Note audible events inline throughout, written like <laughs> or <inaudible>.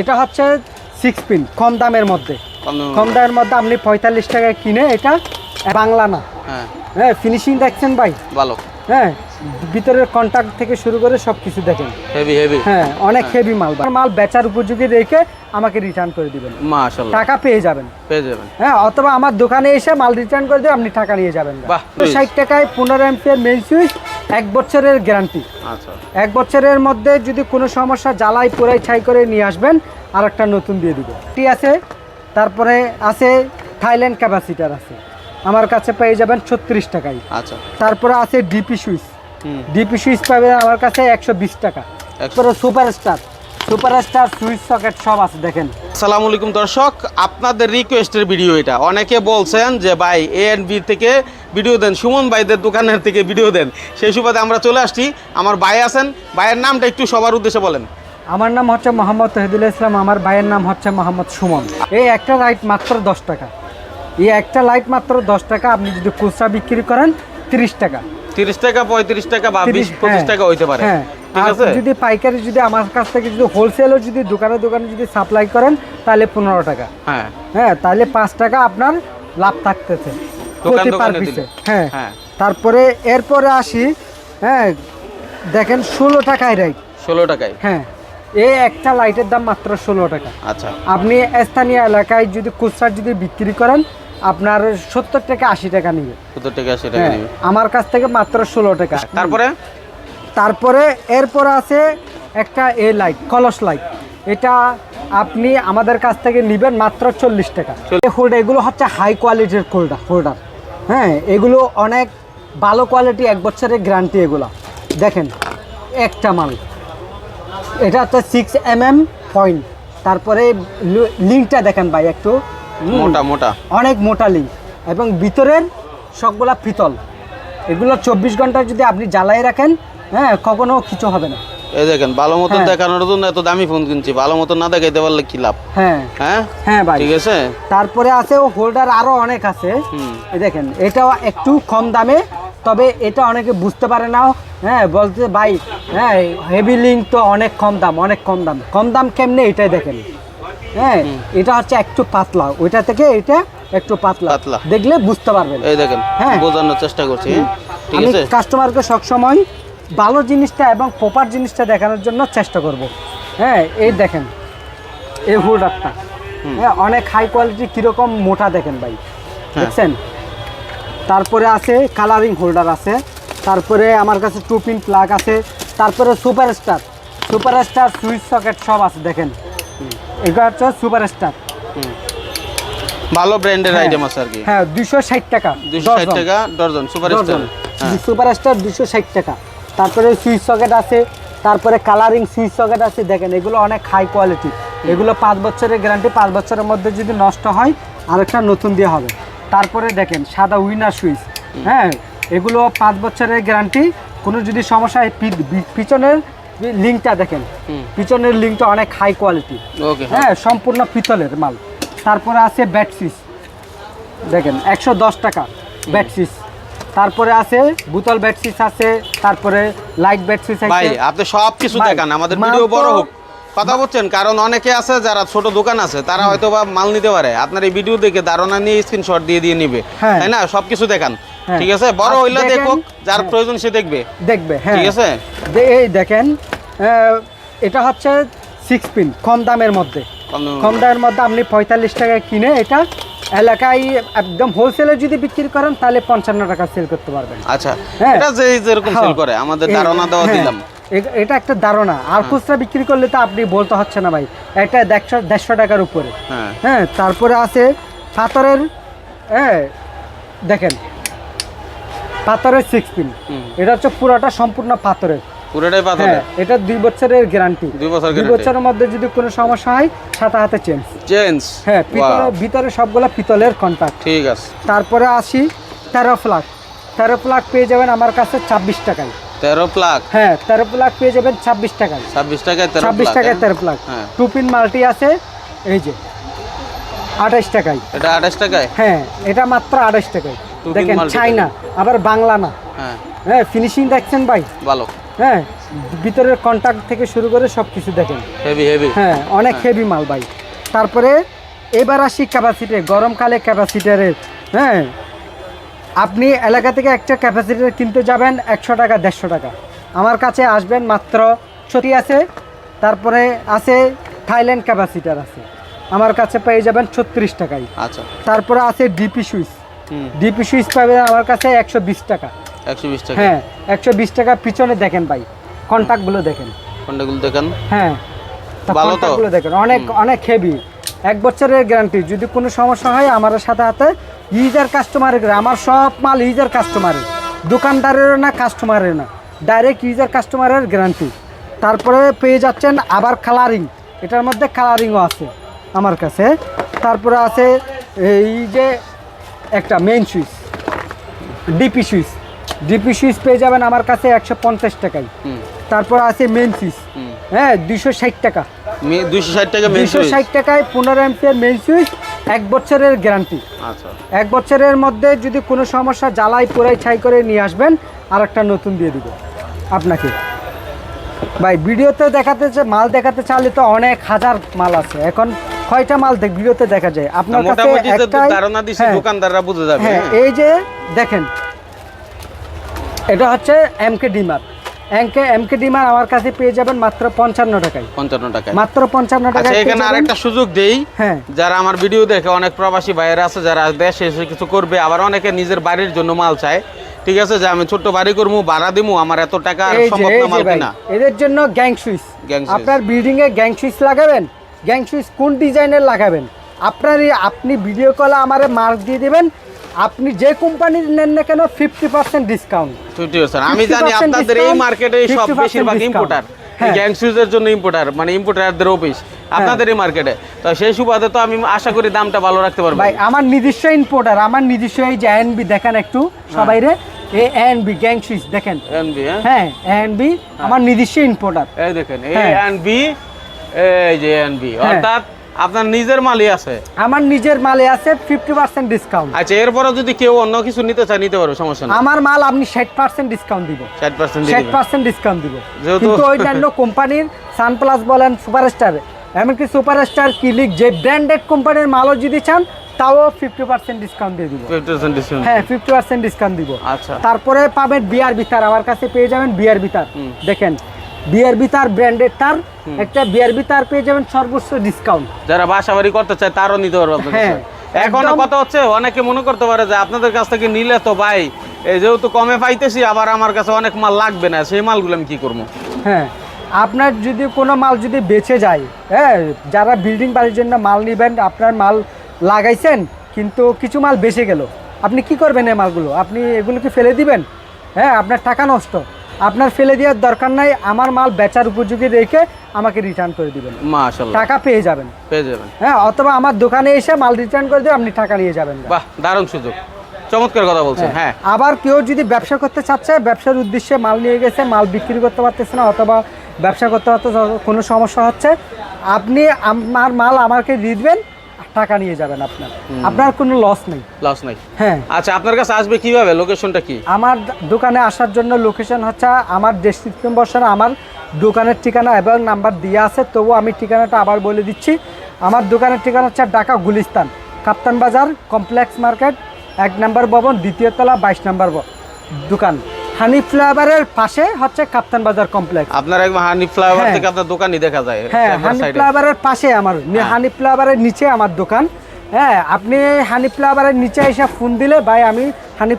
এটা হচ্ছে six pin কম দামের মধ্যে। কম দামের মধ্যে। আপনি পঁয়তাল্লিশ টাকায় কিনে এটা বাংলা না। হ্যাঁ। হ্যাঁ ফিনিশিং দেখছেন ভাই? ভালো। হ্যাঁ ভিতরের কন্ট্যাক্ট থেকে শুরু করে সব কিছু দেখেন। হেভি হেভি হ্যাঁ অনেক হেভি মাল মাল বেচার উপযোগী রেখে আমাকে রিটার্ন করে দিবেন। মাশাআল্লাহ। টাকা পেয়ে যাবেন। পেয়ে যাবেন। হ্যাঁ অথবা আমার দোকানে এসে মাল রিটার্ন করে দিয়ে আপনি টাকা নিয়ে যাবেন বাহ, ষাট টাকায় পনেরো এমপিয়ার মেন সুইচ এক বছরের গ্যারান্টি। আচ্ছা। এক বছরের মধ্যে যদি কোনো সমস্যা জ্বালাই পোড়াই ছাই করে নিয়ে আসবেন আর একটা নতুন দিয়ে দিব। টি আছে তারপরে আছে থাইল্যান্ড ক্যাপাসিটার আছে। আমার কাছে পেয়ে যাবেন ছত্রিশ টাকায়। আচ্ছা। তারপরে আছে ডিপি সুইচ। ডিপি সুইচ পাবেন আমার কাছে একশো বিশ টাকা। তারপরে super star super star switch socket সব আছে দেখেন। আসসালামু আলাইকুম দর্শক আপনাদের রিকোয়েস্টের ভিডিও এটা। অনেকে বলছেন যে ভাই এ এন্ড বি থেকে ভিডিও দেন সুমন ভাইদের দোকানের থেকে ভিডিও দেন। সেই সুবাদে আমরা চলে আসছি। আমার ভাই আছেন। ভাইয়ের নামটা একটু সবার উদ্দেশ্যে বলেন। আমার নাম হচ্ছে মোহাম্মদ তহিদুল ইসলাম আমার ভাইয়ের নাম হচ্ছে মোহাম্মদ সুমন। এই একটা লাইট মাত্র দশ টাকা। এই একটা লাইট মাত্র দশ টাকা আপনি যদি খুচরা বিক্রি করেন তিরিশ টাকা। তিরিশ টাকা পঁয়ত্রিশ টাকা বা বিশ পঁচিশ হ্যাঁ, টাকা হইতে পারে। হ্যাঁ। যদি পাইকারি যদি আমার কাছ থেকে যদি হোলসেলও যদি দোকানে দোকানে যদি সাপ্লাই করেন তাহলে পনেরো টাকা। হ্যাঁ। হ্যাঁ তাহলে পাঁচ টাকা আপনার লাভ থাকতেছে। প্রতি পার পিসে হ্যাঁ। হ্যাঁ। তারপরে এরপরে আসি হ্যাঁ দেখেন ষোলো টাকায় রাইট ষোলো টাকায়? হ্যাঁ। এই একটা লাইটের দাম মাত্র ষোলো টাকা। আচ্ছা। আপনি স্থানীয় এলাকায় যদি খুচরা যদি বিক্রি করেন আপনার সত্তর টাকা আশি টাকা নিবে। সত্তর টাকা আশি টাকা হ্যাঁ, নিবে। আমার কাছ থেকে মাত্র ষোলো টাকা। তারপরে? তারপরে এরপর আছে একটা এ লাইট কলস লাইট এটা আপনি আমাদের কাছ থেকে নেবেন মাত্র চল্লিশ টাকা। এই হোল্ডার এগুলো হচ্ছে হাই কোয়ালিটির হোল্ডার হোল্ডার হ্যাঁ এগুলো অনেক ভালো কোয়ালিটি এক বছরের গ্যারান্টি এগুলো। দেখেন একটা মাল। এটা হচ্ছে সিক্স এম এম পয়েন্ট তারপরে লিঙ্কটা দেখেন ভাই একটু। মোটা মোটা। অনেক মোটা লিঙ্ক এবং ভিতরের সবগুলা পিতল। এগুলো চব্বিশ ঘণ্টা যদি আপনি জ্বালাই রাখেন হ্যাঁ কখনো কিছু হবে না। এই দেখেন ভালো মতো হ্যাঁ। দেখানোর জন্য এত দামি ফোন কিনছি ভালো মতো না দেখাইতে পারলে কি লাভ? হ্যাঁ। হ্যাঁ? হ্যাঁ ভাই। ঠিক আছে? তারপরে আছে ও হোল্ডার আরও অনেক আছে। এই দেখেন এটাও একটু কম দামে তবে এটা অনেকে বুঝতে পারে না। হ্যাঁ বলতে ভাই হ্যাঁ হেভি লিঙ্ক তো অনেক কম দাম অনেক কম দাম। কম দাম কেমনে এটাই দেখেন। হ্যাঁ এটা হচ্ছে একটু পাতলা ওইটা থেকে এটা একটু পাতলা। পাতলা। দেখলে বুঝতে পারবেন। এই দেখেন হ্যাঁ। বোঝানোর চেষ্টা করছি ঠিক আমি আছে? কাস্টমারকে সবসময় ভালো জিনিসটা এবং প্রপার জিনিসটা দেখানোর জন্য চেষ্টা করব। হ্যাঁ এই দেখেন এই হোল্ডারটা হ্যাঁ অনেক হাই কোয়ালিটি কীরকম মোটা দেখেন ভাই। দেখছেন? তারপরে আছে কালারিং হোল্ডার আছে। তারপরে আমার কাছে টু পিন প্লাগ আছে। তারপরে super star super star switch socket সব আছে দেখেন। এগুলো হচ্ছে সুপার স্টার। ভালো ব্র্যান্ডের আইটেম আছে আর কি। হ্যাঁ দুশো ষাট টাকা দুশো ষাট ডজন। টাকা ডর্জন সুপার স্টার। হ্যাঁ। সুপার স্টার দুশো ষাট টাকা। তারপরে সুইচ সকেট আছে তারপরে কালারিং সুইচ সকেট আছে দেখেন এগুলো অনেক হাই কোয়ালিটি এগুলো পাঁচ বছরের গ্যারান্টি পাঁচ বছরের মধ্যে যদি নষ্ট হয় আরেকটা নতুন দিয়ে হবে। তারপরে দেখেন সাদা উইনার সুইচ। হ্যাঁ এগুলো পাঁচ বছরের গ্যারান্টি কোনো যদি সমস্যা হয় পিছনের লিঙ্কটা দেখেন পিছনের লিঙ্কটা অনেক হাই কোয়ালিটি হ্যাঁ সম্পূর্ণ পিতলের মাল। তারপরে আছে ব্যাটসিস দেখেন একশো দশ টাকা ব্যাটসিস তারপরে আছে বোতল ব্যাটসিস আছে তারপরে লাইট ব্যাটসিস ভাই আপনি সব কিছু দেখান আমাদের ভিডিও বড় হোক। কথা বলছেন কারণ অনেকে আছে যারা ছোট দোকান আছে তারা হয়তো বা মাল নিতে পারে। আপনার এই ভিডিও দেখে ধারণা নিয়ে স্ক্রিনশট দিয়ে দিয়ে নিবে। হ্যাঁ। তাই না? সব কিছু দেখান। হ্যাঁ। ঠিক আছে? বড় হইলে দেখুক যার হ্যাঁ। প্রয়োজন সে দেখবে। দেখবে হ্যাঁ। ঠিক আছে? এই দেখেন এটা হচ্ছে সিক্স পিন কম দামের মধ্যে। কম দামের মধ্যে। আপনি পঁয়তাল্লিশ টাকায় কিনে এটা এলাকায় একদম হোলসেলে যদি বিক্রি করেন তাহলে পঞ্চান্ন টাকা সেল করতে পারবেন। আচ্ছা হ্যাঁ। এটা যে যেরকম সেল হ্যাঁ। করে আমাদের ধারণা দেওয়া হ্যাঁ, দিলাম। এটা একটা ধারণা। আর খুচরা বিক্রি করলে তো আপনি বলতে হচ্ছে না ভাই এটা দেড়শো দেড়শো টাকার উপরে। হ্যাঁ। হ্যাঁ তারপরে আছে পাথরের হ্যাঁ দেখেন পাথরের সিক্স পিন এটা হচ্ছে পুরোটা সম্পূর্ণ পাথরের। পুরোটাই পাথর হ্যাঁ এটা দুই বছরের গ্যারান্টি দুই বছর দুই বছরের মধ্যে যদি কোনো সমস্যা হয় সাথে হাতে চেঞ্জ চেঞ্জ হ্যাঁ পিতলের ভিতরে সবগুলো পিতলের কন্ট্যাক্ট ঠিক আছে। তারপরে আসি তেরো ফ্লাগ তেরো ফ্লাগ পেয়ে যাবেন আমার কাছে ছাব্বিশ টাকায়। তেরো প্লাগ হ্যাঁ তেরো প্লাগ পেয়ে যাবেন ছাব্বিশ টাকায়। ছাব্বিশ টাকায় তেরো ছাব্বিশ টাকায় হ্যাঁ? তেরো হ্যাঁ। টু পিন মাল্টি আছে এই যে আঠাইশ টাকায়। এটা আঠাশ টাকায়? হ্যাঁ এটা মাত্র আঠাইশ টাকায়। দেখেন multi চাইনা আবার বাংলা না। হ্যাঁ। হ্যাঁ ফিনিশিং দেখছেন ভাই? ভালো। হ্যাঁ ভিতরের কন্ট্যাক্ট থেকে শুরু করে সব কিছু দেখেন। হেভি হেভি হ্যাঁ অনেক হেভি মাল ভাই। তারপরে এবার আসি ক্যাপাসিটি গরমকালে ক্যাপাসিটারের হ্যাঁ আপনি এলাকা থেকে একটা ক্যাপাসিটার কিনতে যাবেন একশো টাকা দেড়শো টাকা। আমার কাছে আসবেন মাত্র ছটি আছে তারপরে আছে থাইল্যান্ড ক্যাপাসিটার আছে। আমার কাছে পেয়ে যাবেন ছত্রিশ টাকায় আচ্ছা। তারপরে আছে ডিপি সুইচ ডিপি সুইচ পাবেন আমার কাছে একশো বিশ টাকা। হ্যাঁ একশো বিশ টাকা পিছনে দেখেন ভাই কন্ট্যাক্টগুলো দেখেন। কোনটাগুলো দেখেন। হ্যাঁ ভালো দেখেন অনেক অনেক হেভি এক বছরের গ্যারান্টি যদি কোনো সমস্যা হয় আমার সাথে হাতে ইউজার কাস্টমারের আমার সব মাল ইউজার কাস্টমারের দোকানদারেরও না কাস্টমারের না। ডাইরেক্ট ইউজার কাস্টমারের গ্যারান্টি তারপরে পেয়ে যাচ্ছেন আবার কালারিং এটার মধ্যে কালারিংও আছে আমার কাছে। তারপরে আছে এই যে একটা main switch DP switch DP switch পেয়ে যাবেন আমার কাছে একশো পঞ্চাশ টাকায়। তারপর আছে মেন সুইচ হ্যাঁ দুইশো ষাট টাকা। দুইশো ষাট টাকা মেন ষাট টাকায় পনেরো এমপিয়ার মেন সুইচ এক বছরের গ্যারান্টি আচ্ছা। এক বছরের মধ্যে যদি কোনো সমস্যা জ্বালাই পোড়াই ছাই করে নিয়ে আসবেন আর একটা নতুন দিয়ে দিব আপনাকে। ভাই ভিডিওতে দেখাতে চা- মাল দেখাতে চাইলে তো অনেক হাজার মাল আছে। এখন কয়টা মাল ভিডিওতে দেখা যায়। আপনার কাছে ধারণা দিছি হ্যাঁ, দোকানদাররা বুঝে যাবে হ্যাঁ হ্যাঁ। এই যে দেখেন এটা হচ্ছে MK dimmer MK MK dimmer আমার কাছে পেয়ে যাবেন মাত্র পঞ্চান্ন টাকায়। পঞ্চান্ন টাকা মাত্র পঞ্চান্ন আচ্ছা টাকায় এখানে আরেকটা সুযোগ দেই। হ্যাঁ। যারা আমার ভিডিও দেখে অনেক প্রবাসী ভাইয়েরা আছে যারা দেশে এসে কিছু করবে আবার অনেকে নিজের বাড়ির জন্য মাল চায়। ঠিক আছে যে আমি ছোট্ট বাড়ি করব ভাড়া দিমু আমার এত টাকা সম্ভব না মাল কিনা। এদের জন্য গ্যাং সুইচ। আপনার বিল্ডিং এ গ্যাং সুইচ লাগাবেন। গ্যাং সুইচ কোন ডিজাইনের লাগাবেন? আপনার আপনি ভিডিও কলে আমারে মার্ক দিয়ে দিবেন। আপনি যে কোম্পানির নেন না কেন ফিফটি পার্সেন্ট ডিসকাউন্ট আমি জানি আপনাদের এই মার্কেটে সব বেশিরভাগ ইম্পোর্টার হ্যাঁ। গ্যাং সুইজের জন্য ইম্পোর্টার মানে ইম্পোর্টারদের অফিস আপনাদের এই মার্কেটে তো সেই সুবাদে তো আমি আশা করি দামটা ভালো রাখতে পারব। ভাই আমার নিজস্ব ইম্পোর্টার আমার নিজস্ব এই যে এনবি দেখেন একটু সবাই রে। এ এনবি গ্যাং সুইচ দেখেন। এনবি হ্যাঁ? হ্যাঁ এনবি আমার নিজস্ব ইম্পোর্টার এই দেখেন এ হ্যাঁ। এই যে এন বি হ্যাঁ। অর্থাৎ আপনার নিজের মালই আছে? আমার নিজের মালে আছে ফিফটি পার্সেন্ট ডিসকাউন্ট আচ্ছা এরপরে যদি কেউ অন্য কিছু নিতে চায় নিতে পারবে সমস্যা নেই। আমার মাল আপনি ষাট পার্সেন্ট ডিসকাউন্ট দিব। ষাট পার্সেন্ট দিয়ে ষাট দিবেন পার্সেন্ট ডিসকাউন্ট দিব। যেহেতু- কিন্তু অন্যান্য কোম্পানির সানপ্লাস বলেন সুপারস্টার এমনকি সুপারস্টার কিলিক যে ব্র্যান্ডেড কোম্পানির মালও যদি চান তাও ফিফটি পার্সেন্ট ডিসকাউন্ট দিয়ে দিব। ফিফটি পার্সেন্ট ডিসকাউন্ট হ্যাঁ ফিফটি পার্সেন্ট ডিসকাউন্ট দিব। আচ্ছা। তারপরে পাবেন বিয়ার বিতার আমার কাছে পেয়ে যাবেন বিয়ার বিতার। দেখেন বিয়ার বিতার ব্র্যান্ডেড তার একটা বিয়ার বিতার পেয়ে যাবেন সর্বোচ্চ ডিসকাউন্ট যারা বাসা বাড়ি করতে চায় তারও নিতে পারবে হ্যাঁ, এখনও কথা হচ্ছে অনেকে মনে করতে পারে যে আপনাদের কাছ থেকে নিলে তো ভাই এই যেহেতু কমে পাইতেছি আবার আমার কাছে অনেক মাল লাগবে না সেই মালগুলো আমি কি করব? হ্যাঁ আপনার যদি কোনো মাল যদি বেঁচে যায় হ্যাঁ যারা বিল্ডিং বাড়ির জন্য মাল নেবেন আপনার মাল লাগাইছেন কিন্তু কিছু মাল বেঁচে গেল আপনি কি করবেন এই মালগুলো? আপনি এগুলোকে ফেলে দিবেন? হ্যাঁ আপনার টাকা নষ্ট। আপনার ফেলে দেওয়ার দরকার নাই আমার মাল বেচার উপযোগী রেখে আমাকে রিটার্ন করে দিবেন। টাকা পেয়ে যাবেন। পেয়ে যাবেন। হ্যাঁ অথবা আমার দোকানে এসে মাল রিটার্ন করে দিয়ে আপনি টাকা নিয়ে যাবেন বাহ দারুণ সুযোগ। চমৎকার কথা বলছেন হ্যাঁ আবার কেউ যদি ব্যবসা করতে চাচ্ছে ব্যবসার উদ্দেশ্যে মাল নিয়ে গেছে মাল বিক্রি করতে পারতেছে না অথবা ব্যবসা করতে পারতেছে কোনো সমস্যা হচ্ছে আপনি আমার মাল আমাকে দিয়ে দিবেন টাকা নিয়ে যাবেন আপনার। আপনার কোনো লস নেই। লস নেই? হ্যাঁ। আচ্ছা আপনার কাছে আসবে কীভাবে? লোকেশনটা কি? আমার দোকানে আসার জন্য লোকেশন হচ্ছে আমার ডেসক্রিপশন বর্ষণ আমার দোকানের ঠিকানা এবং নাম্বার দিয়ে আছে তবু আমি ঠিকানাটা আবার বলে দিচ্ছি। আমার দোকানের ঠিকানা হচ্ছে ঢাকা গুলিস্তান কাপ্তান বাজার কমপ্লেক্স মার্কেট এক নম্বর ভবন দ্বিতীয় তলা বাইশ নম্বর দোকান। হানি ফ্লেভারের পাশে হচ্ছে কাপ্তান বাজার কমপ্লেক্স। আপনার হানি ফ্লাইওভার হ্যাঁ। থেকে আপনার দোকানই দেখা যায় হ্যাঁ হানি side এ। ফ্লেভারের পাশে আমার হ্যাঁ। হানি ফ্লেভারের নিচে আমার দোকান। হ্যাঁ আপনি হানি নিচে এসে ফোন দিলে ভাই আমি হানি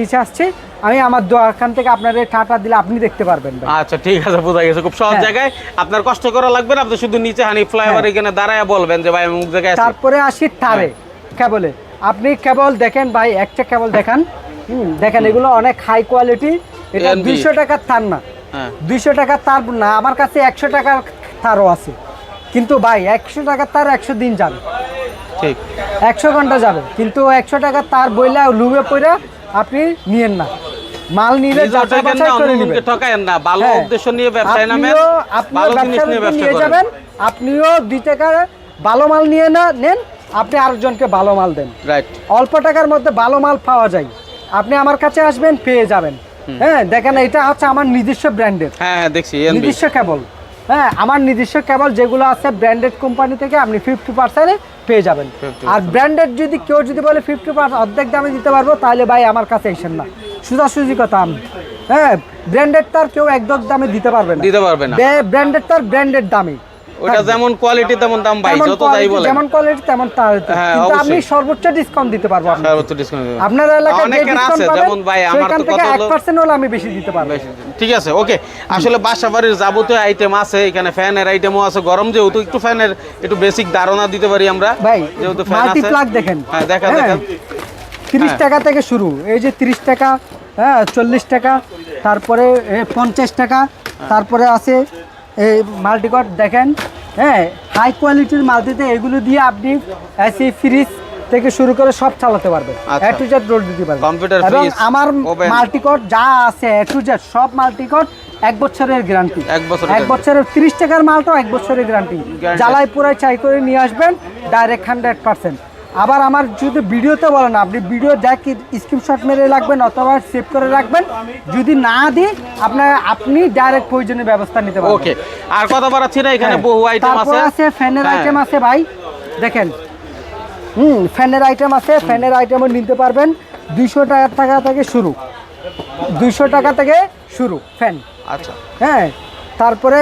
নিচে আসছি। আমি আমার দোকান থেকে আপনার এই টাটা দিলে আপনি দেখতে পারবেন আচ্ছা ঠিক আছে বোঝা গেছে। খুব সহজ হ্যাঁ। জায়গায় আপনার কষ্ট করা লাগবে না আপনি শুধু নিচে হানি ফ্লাইওভার এখানে দাঁড়ায় বলবেন যে ভাই আমি জায়গায় তারপরে আসি তারে কেবলে। আপনি কেবল দেখেন ভাই একটা কেবল দেখান। দেখেন এগুলো অনেক হাই কোয়ালিটি এটা দুইশো টাকার তার না। হ্যাঁ। দুইশো টাকার তার না আমার কাছে একশো টাকার তারও আছে। কিন্তু ভাই একশো টাকার তার একশো দিন যাবে। ঠিক। একশো ঘণ্টা যাবে। কিন্তু একশো টাকার তার বইলা লুবে পড়ে আপনি নিয়েন না। মাল নিলে যাচাই না বাছাই করে নেবেন। ঠকায়েন না ভালো হ্যাঁ। উদ্দেশ্য নিয়ে ব্যবসায় নামেন আপনিও- আপনিও ভালো জিনিস নিয়ে ব্যবসা যাবেন আপনিও দুই টাকার ভালো মাল নিয়ে না নেন আপনি আরেকজনকে ভালো মাল দেন। রাইট অল্প টাকার মধ্যে ভালো মাল পাওয়া যায়। আপনি আমার কাছে আসবেন পেয়ে যাবেন। হ্যাঁ দেখেন এটা হচ্ছে আমার নিজস্ব ব্র্যান্ডের। হ্যাঁ হ্যাঁ দেখছি নিজস্ব কেবল। হ্যাঁ আমার নিজস্ব কেবল যেগুলো আছে ব্র্যান্ডেড কোম্পানি থেকে আপনি ফিফটি পার্সেন্টে পেয়ে যাবেন। আর ব্র্যান্ডেড যদি কেউ যদি বলে ফিফটি পার্সেন্ট অর্ধেক দামে দিতে পারব তাহলে ভাই আমার কাছে এসেন না। সোজাসুজি কথা আমি। হ্যাঁ ব্র্যান্ডেড তার কেউ একদম দামে দিতে পারবে না। দিতে পারবে না। ব্র্যান্ডেড তার ব্র্যান্ডেড দামে। ওটা যেমন কোয়ালিটি তেমন দাম ভাই যত quality, বলে যেমন কোয়ালিটি তেমন তার হ্যাঁ, কিন্তু আমি সর্বোচ্চ ডিসকাউন্ট দিতে পারব আপনাকে। সর্বোচ্চ ডিসকাউন্ট আপনার এলাকায় যে ডিসকাউন্ট আছে পাবেন যেমন ভাই আমার তো কত এক লোক- পার্সেন্ট হলে আমি বেশি দিতে পারব। ঠিক আছে ওকে আসলে বাসা বাড়ির যাবতীয় আইটেম আছে এখানে ফ্যানের আইটেমও আছে। গরম যেহেতু একটু ফ্যানের একটু বেসিক ধারণা দিতে পারি আমরা। ভাই যেহেতু ফ্যান আছে। প্লাগ দেখেন। হ্যাঁ দেখা হ্যাঁ, দেখা। তিরিশ হ্যাঁ। টাকা থেকে শুরু। এই যে তিরিশ টাকা হ্যাঁ চল্লিশ টাকা তারপরে এ, পঞ্চাশ টাকা তারপরে আছে এই মাল্টিকট দেখেন হ্যাঁ হাই কোয়ালিটির মাল্টিতে এগুলো দিয়ে আপনি এসি ফ্রিজ থেকে শুরু করে সব চালাতে পারবেন। এ টু জেড রোড দিতে পারবেন Computer, এবং আমার। মাল্টিকট যা আছে এ টু জেড সব মাল্টিকট এক বছরের গ্যারান্টি এক বছরের এক। বছরের তিরিশ টাকার মালটাও এক বছরের গ্যারান্টি জ্বালায় পুরাই চাই করে নিয়ে আসবেন ডাইরেক্ট হান্ড্রেড পার্সেন্ট আবার আমার যদি ভিডিওতে বলেন আপনি ভিডিও দেখ স্ক্রিনশট মেরে রাখবেন অথবা সেভ করে রাখবেন। যদি না দিই আপনার আপনি ডাইরেক্ট প্রয়োজনীয় ব্যবস্থা নিতে পারবেন। ওকে আর কথা বাড়াচ্ছি না এখানে হ্যাঁ। বহু আইটেম আছে। আছে ফ্যানের হ্যাঁ। আইটেম আছে ভাই দেখেন। হুম ফ্যানের আইটেম আছে ফ্যানের আইটেমও নিতে পারবেন। দুইশো টাকা টাকা থেকে শুরু। দুইশো টাকা থেকে শুরু ফ্যান আচ্ছা। হ্যাঁ তারপরে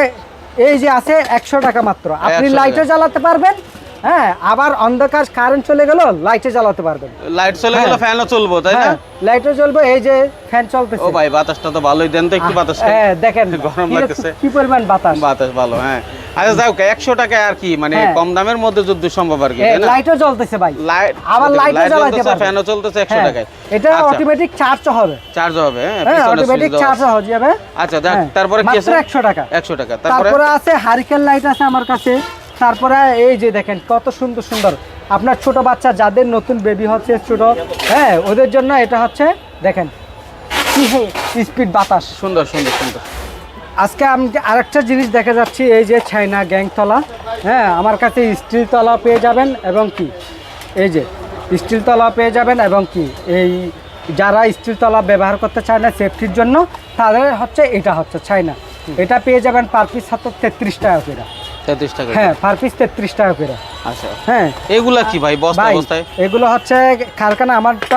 এই যে আছে একশো টাকা মাত্র। আপনি 100 টাকা। জ্বালাতে পারবেন হ্যাঁ আবার অন্ধকার কারেন্ট চলে গেল লাইটে জ্বালাতে পারবেন। লাইট চলে গেলে হ্যাঁ। ফ্যানও চলবো তাই না? হ্যাঁ লাইটে জ্বলবে এই যে ফ্যান চলতেছে। ও ভাই বাতাসটা তো ভালোই দেন তো একটু বাতাস হ্যাঁ দেখেন <laughs> গরম লাগতেছে। কি পরিমাণ বাতাস। বাতাস ভালো হ্যাঁ। আচ্ছা যাও একশো টাকায় আর কি মানে হ্যাঁ। কম দামের মধ্যে যুদ্ধ সম্ভব আর কি এই তাই না? লাইটও জ্বলতেছে ভাই। লাইট আবার লাইটও জ্বালাতে পারবে ফ্যানও চলতেছে একশো হ্যাঁ, টাকায়। এটা আচ্ছা, অটোমেটিক চার্জ হবে। চার্জ হবে হ্যাঁ হ্যাঁ অটোমেটিক চার্জ হয়ে। যাবে আচ্ছা দেখ হ্যাঁ, তারপরে কি আছে? একশো টাকা। একশো টাকা তারপরে? তারপরে আছে হারিকেন লাইট আছে আমার কাছে। তারপরে এই যে দেখেন কত সুন্দর সুন্দর। আপনার ছোট বাচ্চা যাদের নতুন বেবি হচ্ছে ছোট হ্যাঁ ওদের জন্য এটা হচ্ছে দেখেন স্পিড বাতাস। সুন্দর সুন্দর সুন্দর। আজকে আমি আরেকটা জিনিস দেখা যাচ্ছি এই যে চাইনা গ্যাংতলা হ্যাঁ আমার কাছে স্টিল তলা পেয়ে যাবেন এবং কি এই যে স্টিল তলা পেয়ে যাবেন এবং কি এই যারা স্টিল তলা ব্যবহার করতে চায় না সেফটির জন্য তাদের হচ্ছে এটা হচ্ছে ছাইনা। এটা পেয়ে যাবেন পার পিস হচ্ছে তেত্রিশ টাকা করে। তেত্রিশ টাকা হ্যাঁ পার পিস তেত্রিশ টাকা করে। আচ্ছা। হ্যাঁ। এগুলা কি ভাই বস্তা অবস্থায় এগুলো হচ্ছে কারখানা আমার তো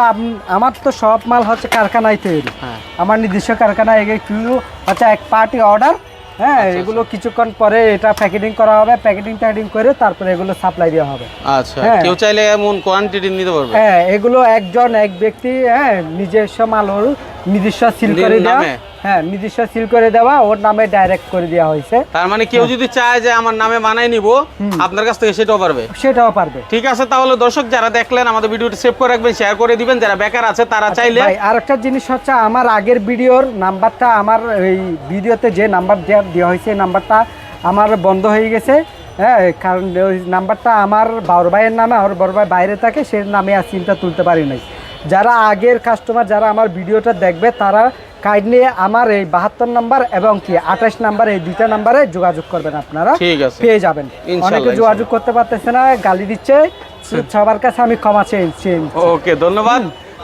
আমার তো সব মাল হচ্ছে কারখানায় তৈরি। হ্যাঁ। আমার নিজস্ব কারখানা এগুলো হচ্ছে এক পার্টি অর্ডার হ্যাঁ আচ্ছা, এগুলো কিছুক্ষণ পরে এটা প্যাকেটিং করা হবে প্যাকেটিং ট্যাকেটিং করে তারপরে এগুলো সাপ্লাই দেওয়া হবে। আচ্ছা হ্যাঁ। কেউ চাইলে এমন কোয়ান্টিটি নিতে পারবে? হ্যাঁ এগুলো একজন এক ব্যক্তি হ্যাঁ নিজস্ব মাল ওর নিজস্ব সিল করে দেওয়া? হ্যাঁ নিজস্ব সিল করে দেওয়া ওর নামে ডাইরেক্ট করে দেওয়া হয়েছে। তার মানে কেউ যদি চায় যে আমার নামে বানাই নিব আপনার কাছ থেকে সেটাও পারবে। সেটাও পারবে। ঠিক আছে তাহলে দর্শক যারা দেখলেন আমাদের ভিডিওটি সেভ করে রাখবেন শেয়ার করে দিবেন যারা বেকার আছে তারা চাইলে ভাই আরেকটা জিনিস হচ্ছে আমার আগের ভিডিওর নাম্বারটা আমার এই ভিডিওতে যে নাম্বার দেওয়া দেওয়া হয়েছে নাম্বারটা আমার বন্ধ হয়ে গেছে। হ্যাঁ কারণ ওই নাম্বারটা আমার বড় ভাইয়ের নামে আমার বড় ভাই বাইরে থাকে সে নামে আর সিমটা তুলতে পারি নাই। যারা আগের কাস্টমার যারা আমার ভিডিওটা দেখবে তারা কাইন্ডলি আমার এই বাহাত্তর নাম্বার এবং কি আঠাশ নাম্বার এই দুইটা নাম্বারে যোগাযোগ করবেন আপনারা। ঠিক আছে। পেয়ে যাবেন। অনেকে যোগাযোগ করতে পারতেছে না গালি দিচ্ছে। সবার কাছে আমি ক্ষমা চেয়ে চেয়ে- ওকে ধন্যবাদ।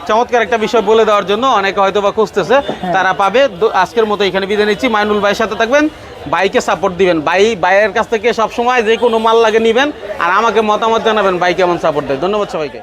চমৎকার একটা বিষয় বলে দেওয়ার জন্য অনেকে হয়তো বা খুঁজতেছে। হ্যাঁ। তারা পাবে। আজকের মতো এখানে বিদায় নিচ্ছি। মাইনুল ভাইয়ের সাথে থাকবেন। বাইকে সাপোর্ট দিবেন। বাই বাইয়ের কাছ থেকে সবসময় যে কোনো মাল লাগে নিবেন। আর আমাকে মতামত জানাবেন বাই কেমন সাপোর্ট দেয়। ধন্যবাদ সবাইকে।